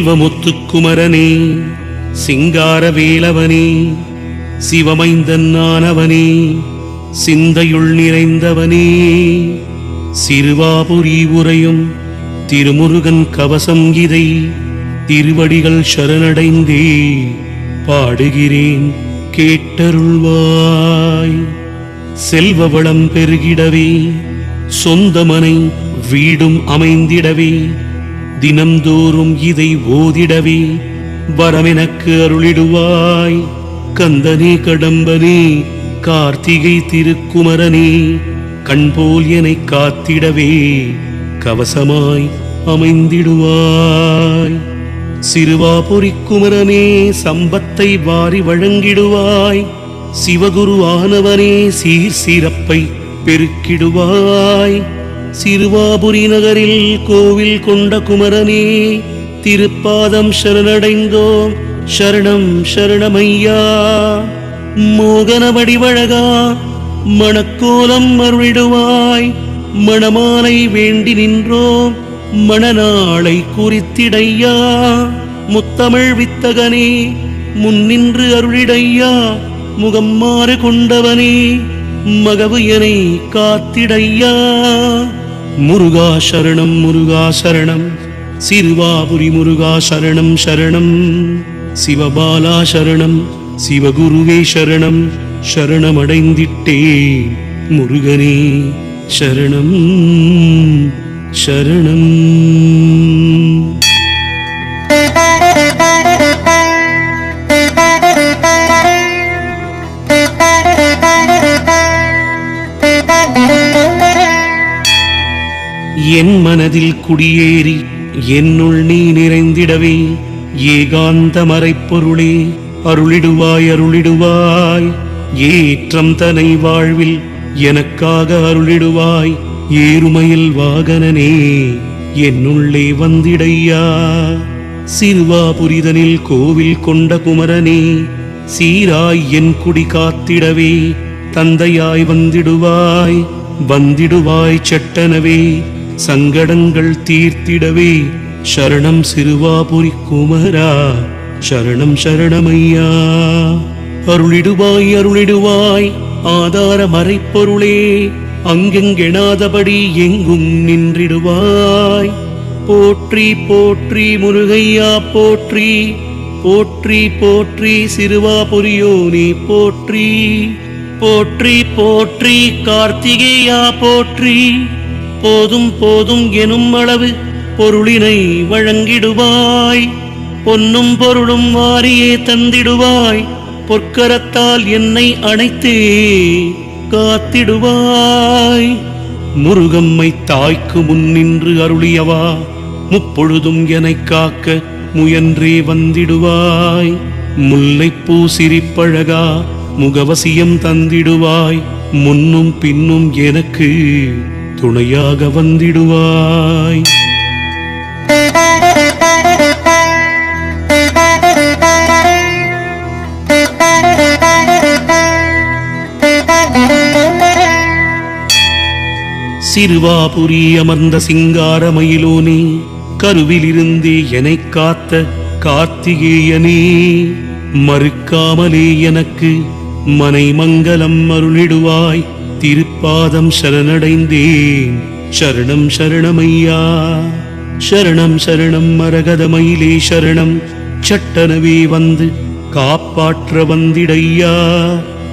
செல்வமுத்துக்குமரனே சிங்கார வேலவனே சிவமைந்தன் நானவனே சிந்தையுள் நிறைந்தவனே சிறுவாபுரி உரையும் திருமுருகன் கவசம் இதை திருவடிகள் சரணடைந்தே பாடுகிறேன் கேட்டருள்வாய். செல்வ வளம் பெருகிடவே சொந்தமனை வீடும் அமைந்திடவே தினம்தோறும் இதை ஓதிடவே வரமெனக்கு அருளிடுவாய். கந்தனே கடம்பனே கார்த்திகை திருக்குமரனே கண்போல் என்னை காத்திடவே கவசமாய் அமைந்திடுவாய். சிறுவாபுரி குமரனே சம்பத்தை வாரி வழங்கிடுவாய். சிவகுரு ஆனவனே சீர் சிறப்பை பெருக்கிடுவாய். சிறுவாபுரி நகரில் கோவில் கொண்ட குமரனே திருப்பாதம் சரணடைந்தோம். சரணம் சரணமையா. மோகன வடிவழகா மணக்கோலம் அருளிடுவாய். மணமாலை வேண்டி நின்றோம் மணநாளை குறித்திடையா. முத்தமிழ் வித்தகனே முன்னின்று அருளிடையா. முகம் மாறு கொண்டவனே மகவு எனை காத்திடையா. முருகா சரணம் முருகா சரணம். சிறுவாபுரி முருகா சரணம் சரணம். சிவபாலா சரணம் சிவகுருவே சரணம். சரணமடைந்திட்டே முருகனே சரணம் சரணம். என் மனதில் குடியேறி என்னுள் நீ நிறைந்திடவே ஏகாந்த மறைப்பொருளே அருளிடுவாய் அருளிடுவாய். ஏற்றம் தனை வாழ்வில் எனக்காக அருளிடுவாய் ஏறுமையில் வாகனனே என்னுள்ளே வந்திடையா. சிறுவா புரிதனில் கோவில் கொண்ட குமரனே சீராய் என் குடி காத்திடவே தந்தையாய் வந்திடுவாய் வந்திடுவாய் சட்டனவே. சங்கடங்கள் தீர்த்திடவே சரணம் சிறுவாபுரி குமரா. சரணம் சரணமையா. அருளிடுவாய் அருளிடுவாய் ஆதார மறைப்பொருளே. அங்கெங்கெனாதபடி எங்கும் நின்றிடுவாய். போற்றி போற்றி முருகையா போற்றி. போற்றி போற்றி சிறுவாபுரியோனே போற்றி. போற்றி போற்றி கார்த்திகேயா போற்றி. போதும் போதும் எனும் அளவு பொருளினை வழங்கிடுவாய். பொன்னும் பொருளும் வாரியே தந்திடுவாய். பொற்கரத்தால் என்னை அணைத்தே காத்திடுவாய். முருகம்மை தாய்க்கு முன்னின்று அருளியவா. முப்பொழுதும் எனக் காக்க முயன்றே வந்திடுவாய். முல்லைப்பூ சிரிப்பழகா முகவசியம் தந்திடுவாய். முன்னும் பின்னும் எனக்கு துணையாக வந்திடுவாய். சிறுவாபுரி அமர்ந்த சிங்காரமயிலோனே கருவிலிருந்து என்னை காத்த கார்த்திகேயனே மறுக்காமலே எனக்கு மனை மங்களம் அருளிடுவாய். திருப்பாதம் சரணடைந்தேன். சரணம் சரணமையா. சரணம் சரணம் மரகதமயிலே சரணம். சட்டனவே வந்து காப்பாற்ற வந்திடையா.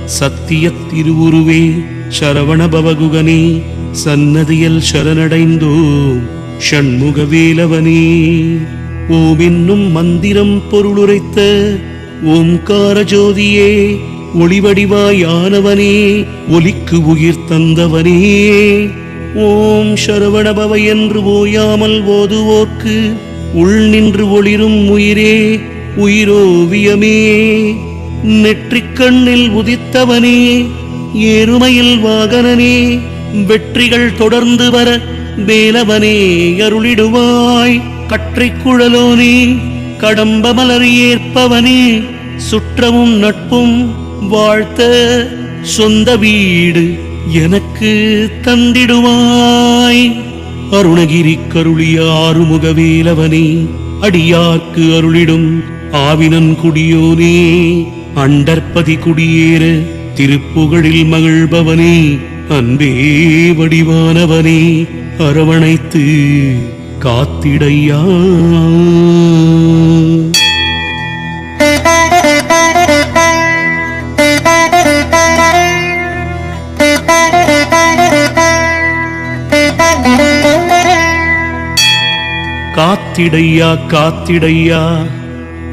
சத்திய திருவுருவே சரவண பவகுகனே சன்னதியில் சரணடைந்தோம். ஷண்முகவேலவனே ஓம் என்னும் மந்திரம் பொருளுரைத்த ஓம்கார ஜோதியே ஒளிவடிவாயானவனே ஒலிக்கு உயிர் தந்தவனே. ஓம் சரவணபவ என்று ஓயாமல் ஓதுவோர்க்கு உள் நின்று ஒளிரும் உயிரே உயிரோவியமே. நெற்றிக்கண்ணில் உதித்தவனே ஏறுமையில் வாகனனே வெற்றிகள் தொடர்ந்து வர வேலவனே அருளிடுவாய். கற்றை குழலோனே கடம்ப மலர் ஏற்பவனே சுற்றமும் நட்பும் வாழ்த்த சொந்த வீடு எனக்கு தந்திடுவாய். அருணகிரி கருளிய ஆறுமுக வேலவனே அடியார்க்கு அருளிடும் ஆவினன் குடியோனே. அண்டற்பதி குடியேற திருப்புகழில் மகிழ்பவனே அன்பே வடிவானவனே அரவணைத்து காத்திடையா. காத்திடையா காத்திடையா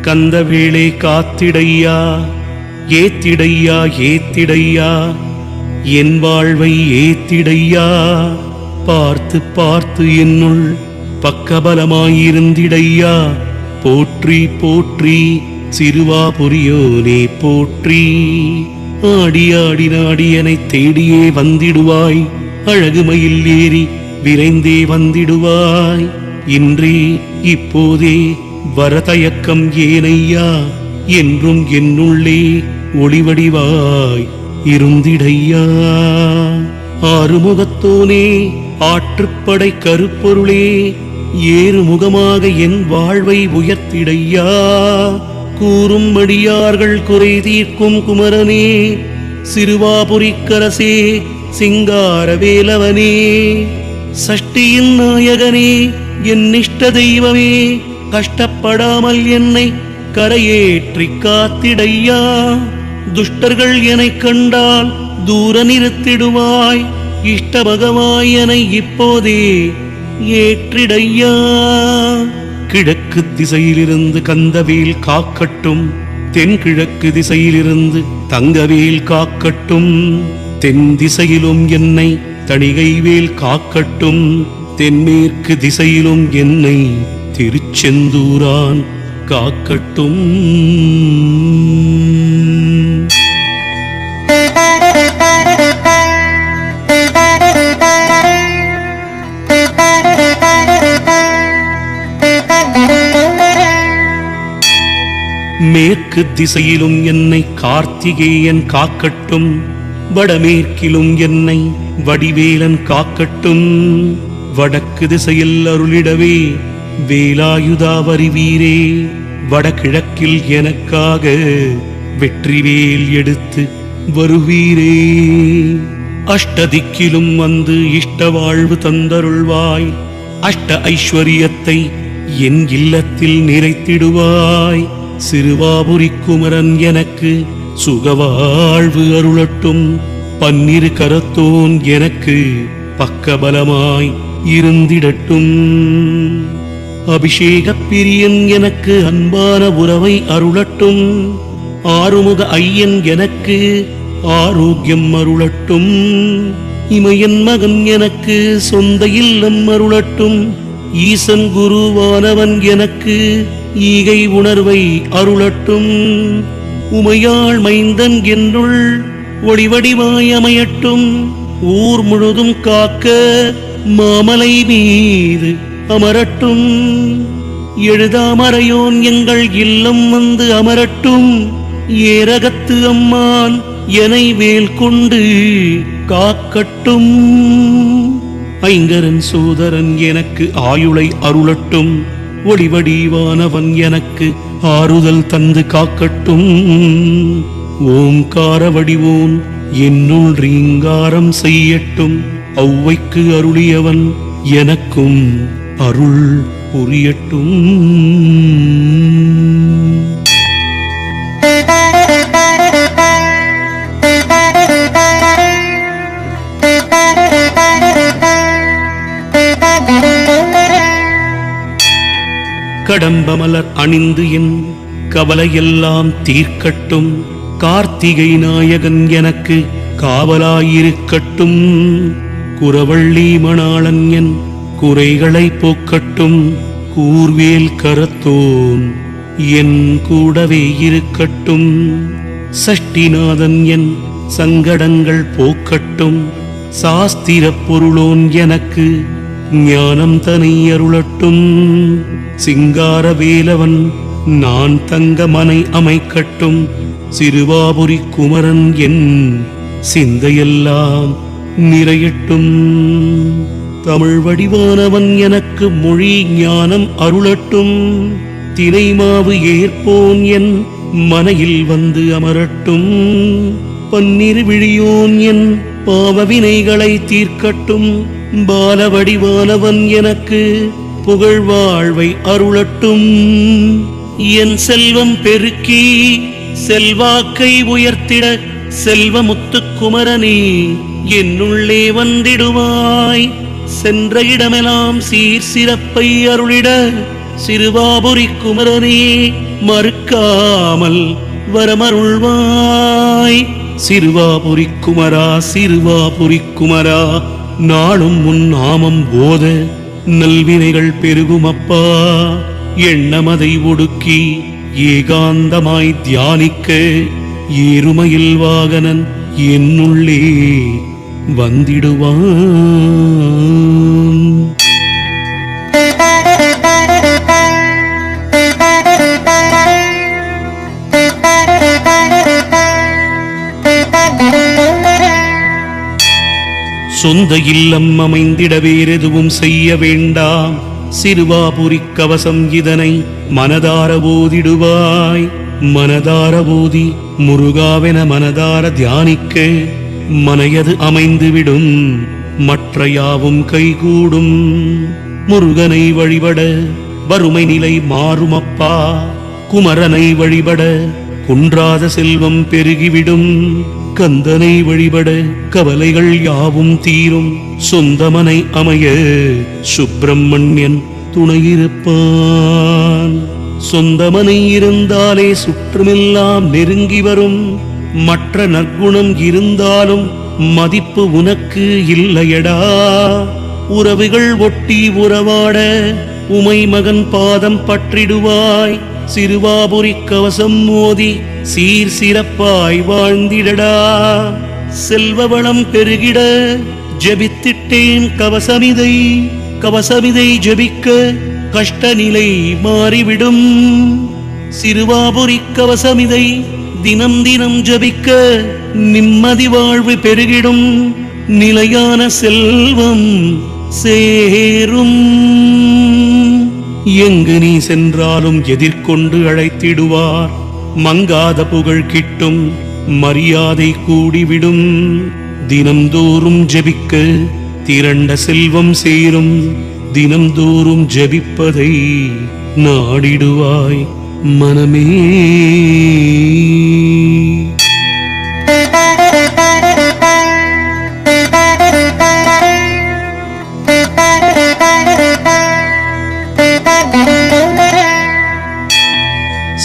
கந்தவேளே காத்திடையா ஏத்திடையா ஏத்திடையா என் வாழ்வை ஏத்திடையா பார்த்து பார்த்து என்னுள் பக்கபலமாயிருந்திடையா போற்றி போற்றி சிறுவாபுரியோனே போற்றி. ஆடி ஆடி நாடியனை தேடியே வந்திடுவாய் அழகுமையில் ஏறி விரைந்தே வந்திடுவாய். இன்றே இப்போதே வரதயக்கம் ஏனையா என்றும் என்னுள்ளே ஒளிவடிவாய் இருந்திடையா. ஆறுமுகத்தோனே ஆற்றுப்படை கருப்பொருளே ஏறுமுகமாக என் வாழ்வை உயர்த்திடையா. கூறும் அடியார்கள் குறை தீர்க்கும் குமரனே சிறுவாபுரிக்கரசே சிங்காரவேலவனே. சஷ்டியின் நாயகனே என் இஷ்ட தெய்வமே கஷ்டப்படாமல் என்னை கரையேற்றி காத்திடையா. துஷ்டர்கள் எனக் கண்டால் தூர நிறுத்திடுவாய். இஷ்டபகவாய் என இப்போதே ஏற்றிடையா. கிழக்கு திசையிலிருந்து கந்தவேல் காக்கட்டும் தென்கிழக்கு திசையிலிருந்து தங்கவேல் காக்கட்டும் தென் திசையிலும் என்னை தணிகைவேல் காக்கட்டும். தென்மேற்கு திசையிலும் என்னை திருச்செந்தூரான் காக்கட்டும். மேற்கு திசையிலும் என்னை கார்த்திகேயன் காக்கட்டும். வடமேற்கிலும் என்னை வடிவேலன் காக்கட்டும். வடக்கு திசையில் அருளிடவே வேலாயுதா வருவீரே. வடகிழக்கில் எனக்காக வெற்றிவேல் எடுத்து வருவீரே. அஷ்டதிக்கிலும் வந்து இஷ்ட வாழ்வு தந்தருள்வாய். அஷ்ட ஐஸ்வரியத்தை என் இல்லத்தில் நிறைத்திடுவாய். சிறுவாபுரி குமரன் எனக்கு சுகவாழ்வு அருளட்டும். பன்னிரு கரத்தோன் எனக்கு பக்கபலமாய் இருந்திடட்டும். அபிஷேக பிரியன் எனக்கு அன்பான உறவை அருளட்டும். ஆறுமுக ஐயன் எனக்கு ஆரோக்கியம் அருளட்டும். இமையன் மகன் எனக்கு சொந்த இல்லம் அருளட்டும். ஈசன் குருவானவன் எனக்கு ஈகை உணர்வை அருளட்டும். உமையாள் மைந்தன் என்னுள் ஒளிவடிவாய் அமையட்டும். ஊர் முழுதும் காக்க மாமலை மீது அமரட்டும். எழுதாமறையோன் எங்கள் இல்லம் வந்து அமரட்டும். ஏரகத்து அம்மான் எனை வேல் கொண்டு காக்கட்டும். ஐங்கரன் சோதரன் எனக்கு ஆயுளை அருளட்டும். ஒளிவடிவானவன் எனக்கு ஆறுதல் தந்து காக்கட்டும். ஓம்கார வடிவோன் என்னுள் ரீங்காரம் செய்யட்டும். ஔவைக்கு அருளியவன் எனக்கும் அருள் புரியட்டும். கடம்பமலர் அணிந்து என் கவலையெல்லாம் தீர்க்கட்டும். கார்த்திகை நாயகன் எனக்கு காவலாயிருக்கட்டும். குறவள்ளி மணாளன் என் குறைகளை போக்கட்டும் கூர்வேல் கரத்தோன் என் கூடவே இருக்கட்டும். சஷ்டிநாதன் என் சங்கடங்கள் போக்கட்டும் சாஸ்திர பொருளோன் எனக்கு ஞானம் தனை அருளட்டும். சிங்கார வேலவன் நான் தங்க மனை அமைக்கட்டும் சிறுவாபுரி குமரன் என் சிந்தையெல்லாம் நிறையட்டும். தமிழ் வடிவானவன் எனக்கு மொழி ஞானம் அருளட்டும். தினைமாவு ஏற்போன் என் மனையில் வந்து அமரட்டும். பன்னிரு விழியோன் என் பாவவினைகளை தீர்க்கட்டும். பால வடிவானவன் எனக்கு புகழ் வாழ்வை அருளட்டும். என் செல்வம் பெருக்கி செல்வாக்கை உயர்த்திட செல்வமுத்துக் குமரனே. என்னுள்ளே வந்திடுவாய். சென்ற இடமெல்லாம் சீர் சிறப்பை அருளிட சிறுவாபுரி குமரனே மறுக்காமல் வரமருள்வாய். சிறுவாபுரி குமரா சிறுவாபுரி குமரா நாளும் உன் நாமம் போத நல்வினைகள் பெருகுமப்பா. எண்ணமதை ஒடுக்கி ஏகாந்தமாய் தியானிக்க ஏறுமையில் வாகனன் என்னுள்ளே வந்திடுவான். சொந்த இல்லம் அமைந்திட வேறெதுவும் செய்ய வேண்டாம். சிறுவாபுரி கவசம் இதனை மனதார ஓதிடுவாய். மனதார ஓதி முருகாவென மனதார தியானிக்க மனையது அமைந்துவிடும் மற்ற யாவும் கைகூடும். முருகனை வழிபட வறுமை நிலை மாறுமப்பா. குமரனை வழிபட குன்றாத செல்வம் பெருகிவிடும். கந்தனை வழிபட கவலைகள் யாவும் தீரும். சொந்தமனை அமைய சுப்பிரமணியன் துணையிருப்பான். சொந்தமனை இருந்தாலே சுற்றமெல்லாம் நெருங்கி வரும். மற்ற நற்குணம் இருந்தாலும் மதிப்பு உனக்கு இல்லையடா. உறவுகள் ஒட்டி உறவாட உமை மகன் பாதம் பற்றிடுவாய். சிறுவாபுரி கவசம் மோதி சீர் சிறப்பாய் வாழ்ந்திடடா. செல்வ வளம் பெருகிட ஜெபித்திட்டேன் கவசமிதை. கவசமிதை ஜெபிக்க கஷ்ட நிலை மாறிவிடும். சிறுவாபுரி கவசமிதை தினம் தினம் ஜபிக்க நிம்மதி வாழ்வு பெருகிடும். நிலையான செல்வம் சேரும். எங்கு நீ சென்றாலும் எதிர்கொண்டு அழைத்திடுவார். மங்காத புகழ் கிட்டும் மரியாதை கூடிவிடும். தினம்தோறும் ஜெபிக்க திரண்ட செல்வம் சேரும். தினம்தோறும் ஜெபிப்பதை நாடிடுவாய். மனமே.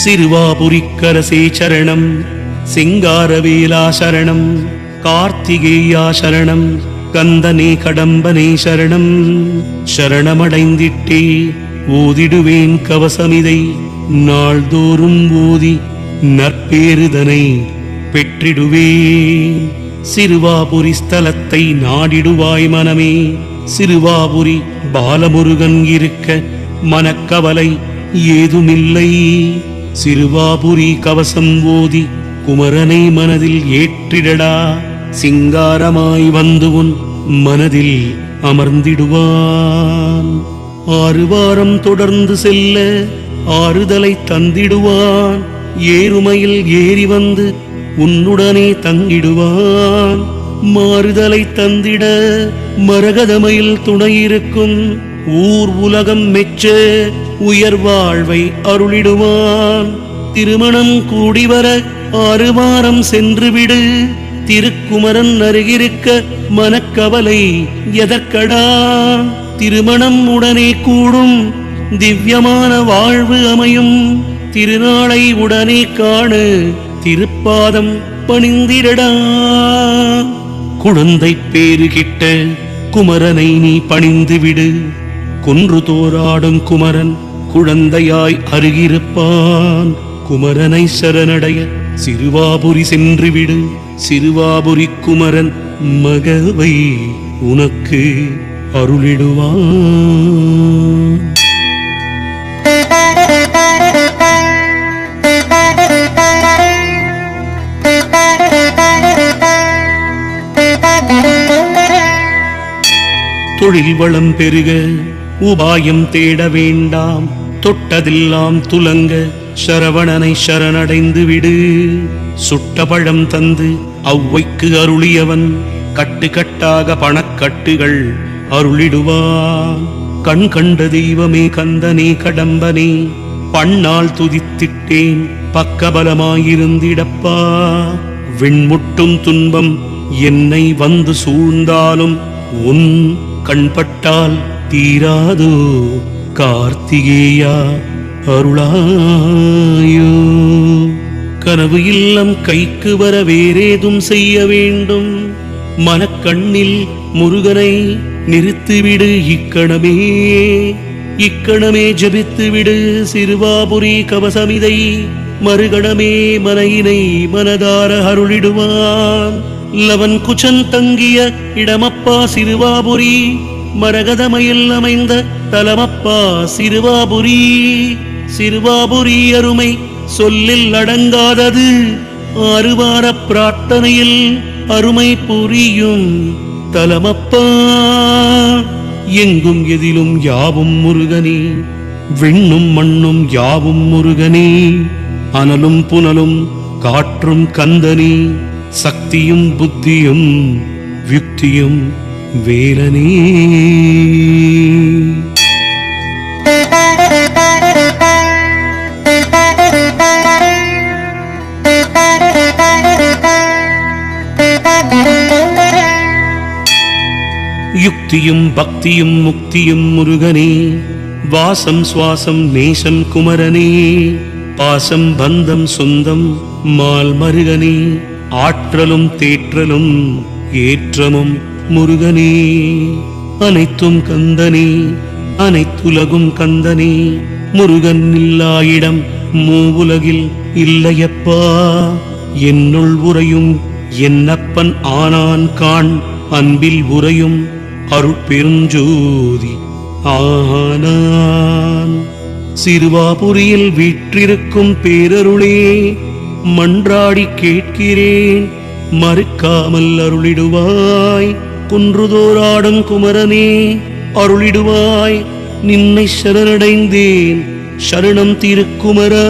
சிறுவாபுரிக்கரசே சரணம் சிங்காரவேலா சரணம் கார்த்திகேயா சரணம் கந்தனே கடம்பனே சரணம். சரணமடைந்திட்டே ஓதிடுவேன் கவசமிதை நாள்தோறும் ஓதி நற்பேறுதனை பெற்றிடுவே. சிறுவாபுரி ஸ்தலத்தை நாடிடுவாய் மனமே. சிறுவாபுரி பாலமுருகன் இருக்க மனக்கவலை ஏதுமில்லை. சிறுவாபுரி கவசம் ஓதி குமரனை மனதில் ஏற்றிடடா. சிங்காரமாய் வந்து உன் மனதில் அமர்ந்திடுவான். ஆறு வாரம் தொடர்ந்து செல்ல ஆறுதலை தந்திடுவான். ஏறுமையில் ஏறி வந்து உன்னுடனே தங்கிடுவான். மாறுதலை தந்திட மரகதமையில் துணையிருக்கும் ஊர் உலகம் மெச்ச உயர் வாழ்வை அருளிடுவான். திருமணம் கூடிவர ஆறு வாரம் சென்றுவிடு. திருக்குமரன் அருகிருக்க மனக்கவலை எதற்கடா? திருமணம் உடனே கூடும். திவ்யமான வாழ்வு அமையும். திருநாளை உடனே காணு. திருப்பாதம் பணிந்திரடா குழந்தை பேரு கிட்ட குமரனை நீ பணிந்து விடு. குன்று தோராடும் குமரன் குழந்தையாய் அருகிருப்பான். குமரனை சரணடைய சிறுவாபுரி சென்று விடு. சிறுவாபுரி குமரன் மகவை உனக்கு அருளிடுவான். தொழில் வளம் பெருக உபாயம் தேட வேண்டாம். தொட்டதெல்லாம் துலங்க சரவணனை சரணடைந்து விடு. சுட்ட பழம் தந்து அவ்வைக்கு அருளியவன் கட்டு கட்டாக பணக்கட்டுகள் அருளிடுவான் கண் கண்ட தெய்வமே கந்தனே கடம்பனே பண்ணால் துதித்திட்டேன் பக்கபலமாயிருந்திடப்பா. விண்முட்டும் துன்பம் என்னை வந்து சூழ்ந்தாலும் உன் கண்பட்டால் தீராதோ கார்த்திகேயா அருளாயோ. கனவு இல்லம் கைக்கு வர வேறேதும் செய்ய வேண்டும். மனக்கண்ணில் முருகனை நிறுத்திவிடு இக்கணமே. இக்கணமே ஜபித்துவிடு சிறுவாபுரி கவசமிதை. மறுகணமே மனையினை மனதார அருளிடுவான். லவன் குச்சன் தங்கிய இடமப்பா சிறுவாபுரி மரகதமையில் அமைந்த தலமப்பா சிறுவாபுரி. சிறுவாபுரி அருமை சொல்லில் அடங்காதது ஆறுவார பிரார்த்தனையில் அருமை புரியும் தலமப்பா. எங்கும் எதிலும் யாவும் முருகனே விண்ணும் மண்ணும் யாவும் முருகனே அனலும் புனலும் காற்றும் கந்தனே சக்தியும் புத்தியும் யுக்தியும் வேலனே யுக்தியும் பக்தியும் முக்தியும் முருகனே. வாசம் சுவாசம் நேசம் குமரனே. பாசம் பந்தம் சொந்தம் மால் மருகனே. ஆற்றலும் தேற்றலும் ஏற்றமும் முருகனே. அனைத்தும் கந்தனே அனைத்துலகும் கந்தனே. முருகன் இல்லா இடம் மூவுலகில் இல்லையப்பா. என்னுள் உறையும் என்னப்பன் ஆனான் காண் அன்பில் உறையும் அருட்பெருஞ்சோதி ஆனான். சிறுவாபுரியில் வீற்றிருக்கும் பேரருளே மன்றாடி கேட்கிறேன் மறுக்காமல் அருளிடுவாய். குன்றுதோராடும் குமரனே அருளிடுவாய். நின்னை சரணடைந்தேன் சரணம் திருக்குமரா.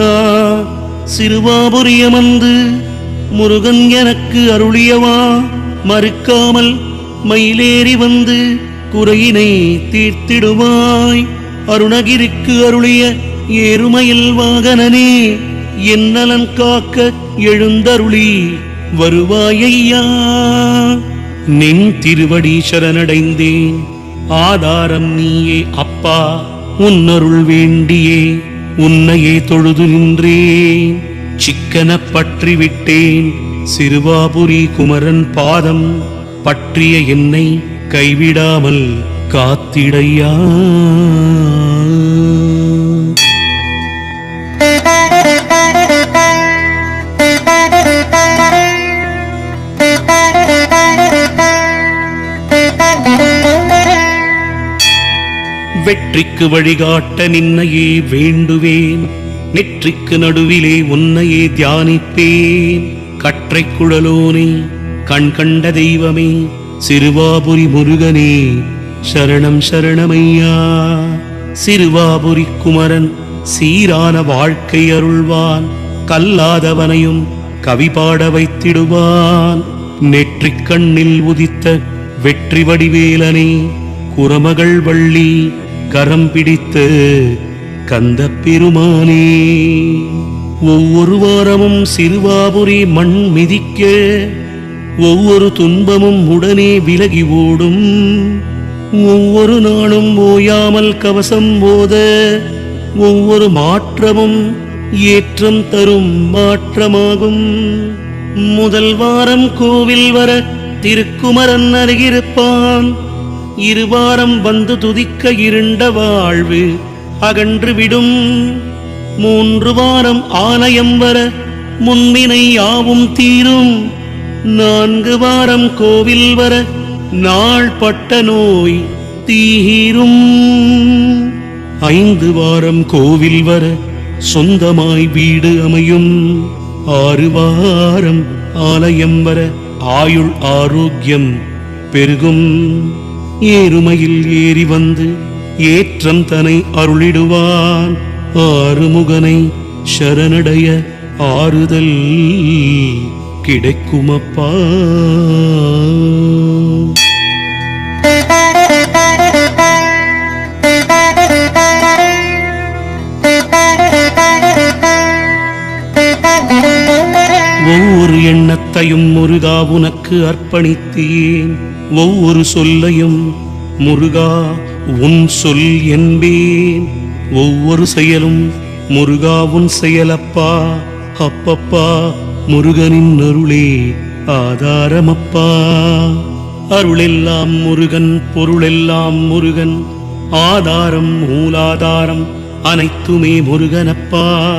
சிறுவாபுரியமந்து முருகன் எனக்கு அருளியவா. மறுக்காமல் மயிலேறி வந்து குறையினை தீர்த்திடுவாய். அருணகிரிக்கு அருளிய ஏறுமயில் வாகனனே என்னலன் காக்க எழுந்தருளி வருவாயையா. நின் திருவடி சரணடைந்தேன். ஆதாரம் நீயே அப்பா உன்னருள் வேண்டியே. உன்னையே தொழுது நின்றேன். சிக்கன பற்றி விட்டேன் சிறுவாபுரி குமரன் பாதம் பற்றிய என்னை கைவிடாமல் காத்திடையா. வெற்றிக்கு வழிகாட்ட நின்னையே வேண்டுவேன். நெற்றிக்கு நடுவிலே உன்னையே தியானிப்பேன். கற்றை குழலோனே கண் கண்ட தெய்வமே சிறுவாபுரி முருகனே சரணம் சரணமையா. சிறுவாபுரி குமரன் சீரான வாழ்க்கை அருள்வான். கல்லாதவனையும் கவி பாட வைத்திடுவான். நெற்றிக் கண்ணில் உதித்த வெற்றி வடிவேலனே குரமகள் வள்ளி கரம் பிடித்த கந்த பெருமானே ஒவ்வொரு வாரமும் சிறுவாபுரி மண் மிதிக்க ஒவ்வொரு துன்பமும் உடனே விலகி ஓடும். ஒவ்வொரு நாளும் ஓயாமல் கவசம் போத ஒவ்வொரு மாற்றமும் ஏற்றம் தரும் மாற்றமாகும். முதல் வாரம் கோவில் வர திருக்குமரன் அருகிருப்பான். இருவாரம் வந்து துதிக்க இருண்ட வாழ்வு அகன்று விடும். மூன்று வாரம் ஆலயம் வர முன்வினை யாவும் தீரும். நான்கு வாரம் கோவில் வர நாள் பட்ட நோய் தீரும் ஐந்து வாரம் கோவில் வர சொந்தமாய் வீடு அமையும். ஆறு வாரம் ஆலயம் வர ஆயுள் ஆரோக்கியம் பெருகும். ஏறுமையில் ஏறி வந்து ஏற்றம் தனை அருளிடுவான். ஆறுமுகனை சரணடைய ஆறுதல் கிடைக்குமப்பா. ஒவ்வொரு எண்ணத்தையும் முருகா உனக்கு அர்ப்பணித்தேன். ஒவ்வொரு சொல்லையும் முருகா உன் சொல் என்பேன். ஒவ்வொரு செயலும் முருகா உன் செயலப்பா. அப்பப்பா முருகனின் அருளே ஆதாரமப்பா. அருளெல்லாம் முருகன் பொருளெல்லாம் முருகன். ஆதாரம் மூலாதாரம் அனைத்துமே முருகனப்பா.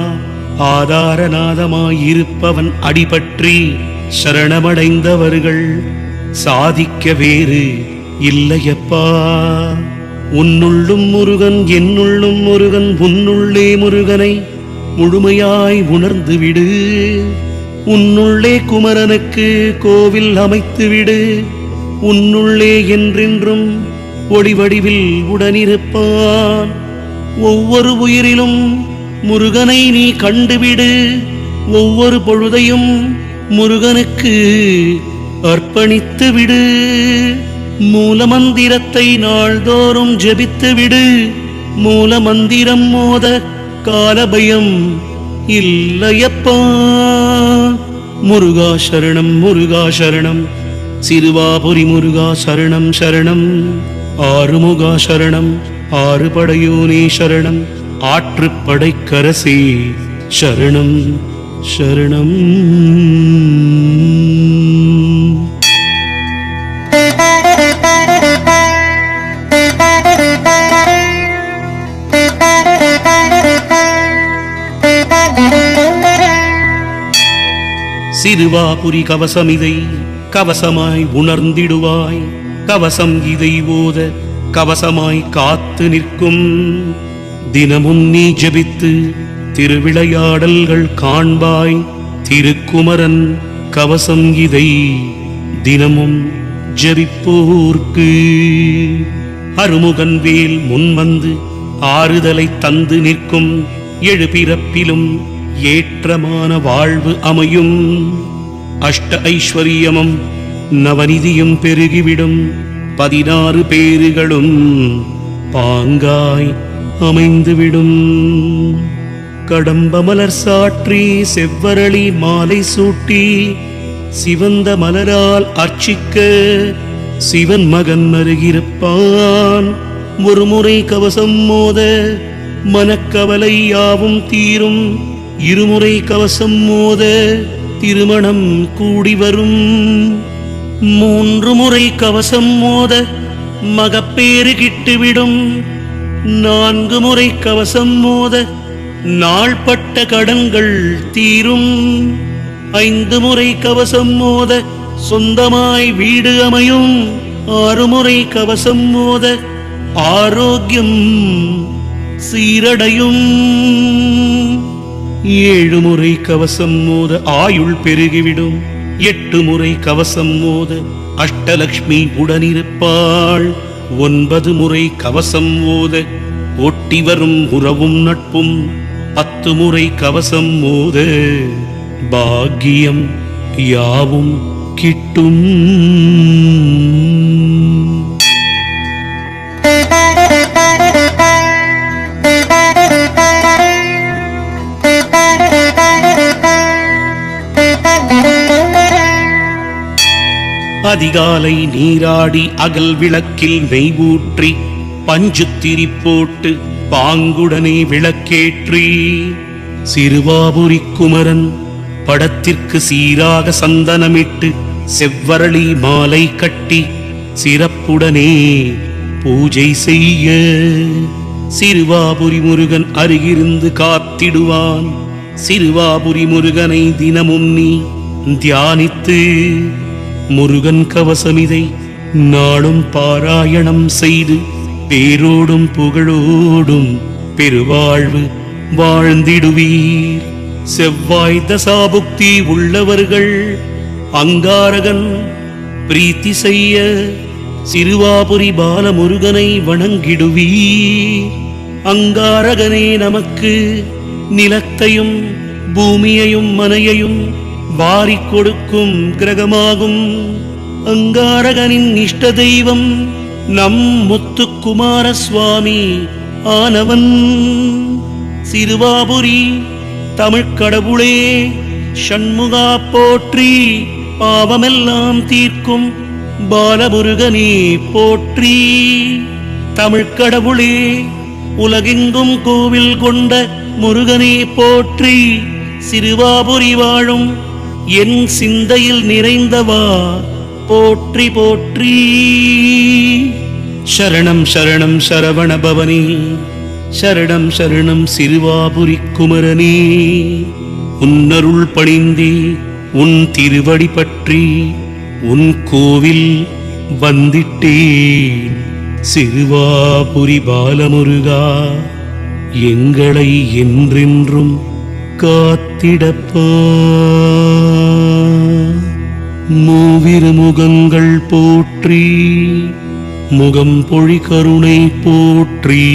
ஆதாரநாதமாயிருப்பவன் அடிபற்றி சரணமடைந்தவர்கள் சாதிக்க வேறு இல்லையப்பா. உன்னுள்ளும் முருகன் என்னுள்ளும் முருகன் உன்னுள்ளே முருகனை முழுமையாய் உணர்ந்து விடு. உன்னுள்ளே குமரனுக்கு கோவில் அமைத்து விடு. உன்னுள்ளே என்றென்றும் ஒளிவடிவில் உடனிருப்பான். ஒவ்வொரு உயிரிலும் முருகனை நீ கண்டுவிடு. ஒவ்வொரு பொழுதையும் முருகனுக்கு அர்ப்பணித்து விடு மூலமந்திரத்தை நாள்தோறும் ஜெபித்து விடு மூலமந்திரம் மோத காலபயம் இல்லையப்பா. முருகா சரணம் முருகா சரணம். சிறுவாபுரி முருகா சரணம் சரணம். ஆறுமுகா சரணம் ஆறு படையோனே சரணம். ஆற்றுப்படைக்கரசே சரணம் சரணம். திருவாபுரி கவசம் இதை கவசமாய் உணர்ந்திடுவாய். கவசம் இதை ஓத கவசமாய் காத்து நிற்கும். தினமும் நீ ஜெபித்து திருவிளையாடல்கள் காண்பாய். திருக்குமரன் கவசம் இதை தினமும் ஜெபிப்போர்க்கு. அருமுகன் வேல் முன்வந்து ஆறுதலை தந்து நிற்கும். எழுபிறப்பிலும் ஏற்றமான வாழ்வு அமையும். அஷ்ட ஐஸ்வர்யமும் நவநிதியும் பெருகிவிடும். பதினாறு பேறுகளும் பாங்காய் அமைந்துவிடும். கடம்ப மலர் சாற்றி செவ்வரளி மாலை சூட்டி சிவந்த மலரால் அர்ச்சிக்க சிவன் மகன் அருகிருப்பான் ஒரு முறை கவசம் மோத மனக்கவலை யாவும் தீரும். இருமுறை கவசம் மோத திருமணம் கூடி வரும். மூன்று முறை கவசம் மோத மகப்பேறு கிட்டுவிடும். நான்கு முறை கவசம் மோத நாள்பட்ட கடன்கள் தீரும். ஐந்து முறை கவசம் மோத சொந்தமாய் வீடு அமையும். ஆறு முறை கவசம் மோத ஆரோக்கியம் சீரடையும். ஏழு முறை கவசம் மோத ஆயுள் பெருகிவிடும். எட்டு முறை கவசம் மோத அஷ்டலக்ஷ்மி உடனிருப்பாள். ஒன்பது முறை கவசம் மோத ஒட்டி வரும் உறவும் நட்பும். பத்து முறை கவசம் மோத பாக்கியம் யாவும் கிட்டும். அதிகாலை நீராடி அகல் விளக்கில் நெய் ஊற்றி பஞ்சு திரி போட்டு பாங்குடனே விளக்கேற்றி. சிறுவாபுரி குமரன் படத்திற்கு சீராக சந்தனமிட்டு செவ்வரளி மாலை கட்டி சிறப்புடனே பூஜை செய்ய. சிறுவாபுரி முருகன் அருகிருந்து காத்திடுவான். சிறுவாபுரி முருகனை தினமும் நீ தியானித்து முருகன் கவசமிதை நாளும் பாராயணம் செய்து பேரோடும் புகழோடும் பெருவாழ்வு வாழ்ந்திடுவீர். செவ்வாய் தசாபுக்தி உள்ளவர்கள் அங்காரகன் பிரீத்தி செய்ய சிறுவாபுரி பாலமுருகனை வணங்கிடுவீர். அங்காரகனே நமக்கு நிலத்தையும் பூமியையும் மனையையும் வாரி கொடுக்கும் கிரகமாகும். அங்காரகனின் இஷ்ட தெய்வம் நம் முத்துக்குமார சுவாமி ஆனவன். சிறுவாபுரி தமிழ்கடவுளே சண்முகா போற்றி பாவமெல்லாம் தீர்க்கும். பாலமுருகனே போற்றி. தமிழ்கடவுளே உலகெங்கும் கோவில் கொண்ட முருகனே போற்றி. சிறுவாபுரி வாழும் என் சிந்தையில் நிறைந்தவா? போற்றி போற்றி. சரணம் சரணம் சரவண பவனி. சரணம் சரணம் சிறுவாபுரி குமரனே. உன்னருள் பணிந்தி உன் திருவடி பற்றி உன் கோவில் வந்திட்டேன். சிறுவாபுரி பாலமுருகா எங்களை என்றென்றும் காத்திடப்பா. மூவிரு முகங்கள் போற்றி முகம் பொழி கருணை போற்றி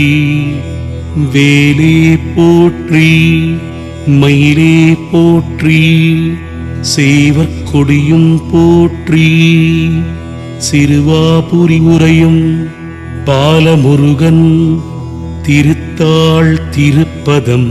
வேலே போற்றி மயிலே போற்றி சேவற்கொடியும் போற்றி சிறுவாபுரி உரையும் பாலமுருகன் திருத்தாள் திருப்பதம்.